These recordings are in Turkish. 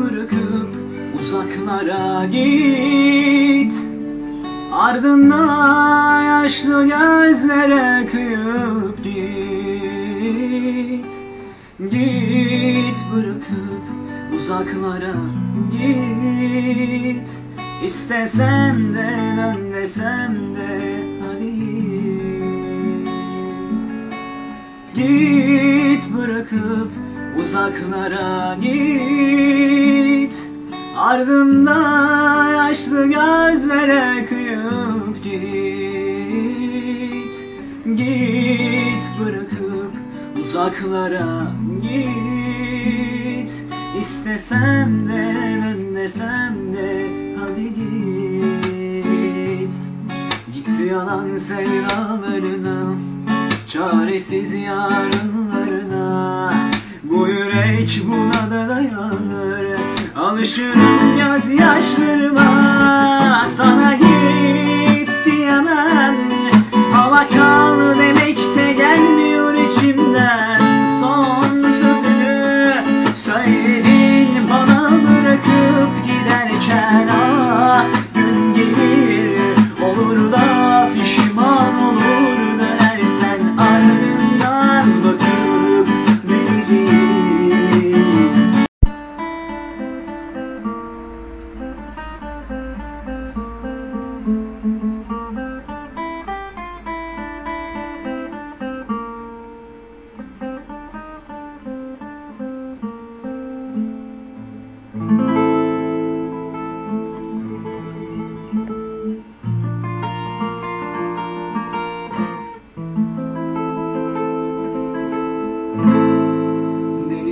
bırakıp uzaklara git. Ardından yaşlı gözlere kıyıp git. Git bırakıp uzaklara git. İstesem de dön desem de hadi git. Git bırakıp uzaklara git. Ardında yaşlı gözlere kıyıp git. Git bırakıp uzaklara git. İstesem de dön desem de hadi git. Git yalan sevdalarına Çaresiz yarınlarına Bu yürek buna da dayanır. Alışırım gözyaşlarıma Sana git diyemem. Hava kaldı demek de gelmiyor içimden. Son sözünü söyledin bana bırakıp giderken ah Gün gelir olur pişman olur dönersen. Ardından bakıp bileceğim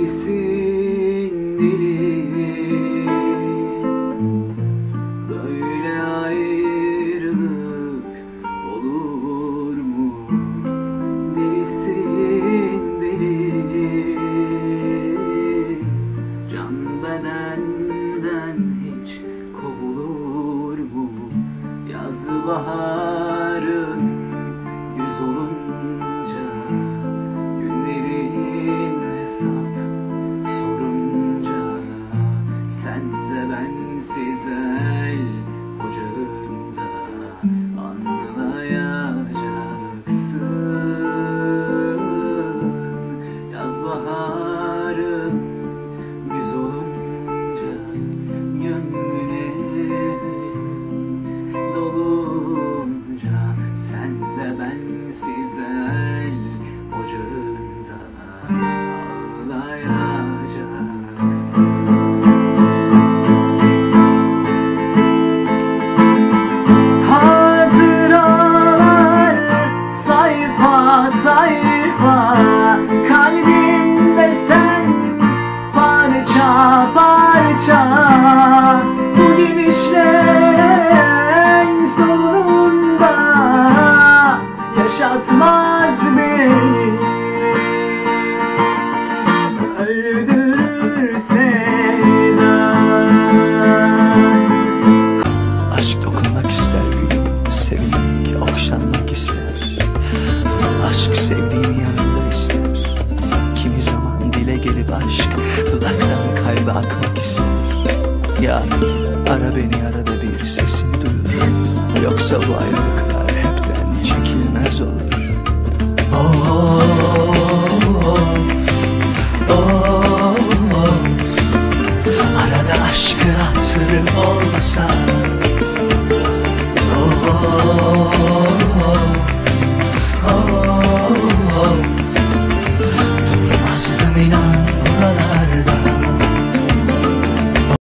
Delisin deli Böyle ayrılık olur mu? Delisin deli Can bedenden hiç kovulur mu? Yaz baharın yüz olunca bensiz el ocağında Anlayacaksın. Yaz baharın güz olunca Gönlüne dolunca Sen de bensiz el ocağında parça parça. Bu gidişle en sonunda Yaşatmaz beni Ara beni arada bir sesini duyurum Yoksa bu ayrılıklar hepten çekilmez olur Oh, oh. Arada aşkı hatırım olmasa Oh, oh, oh.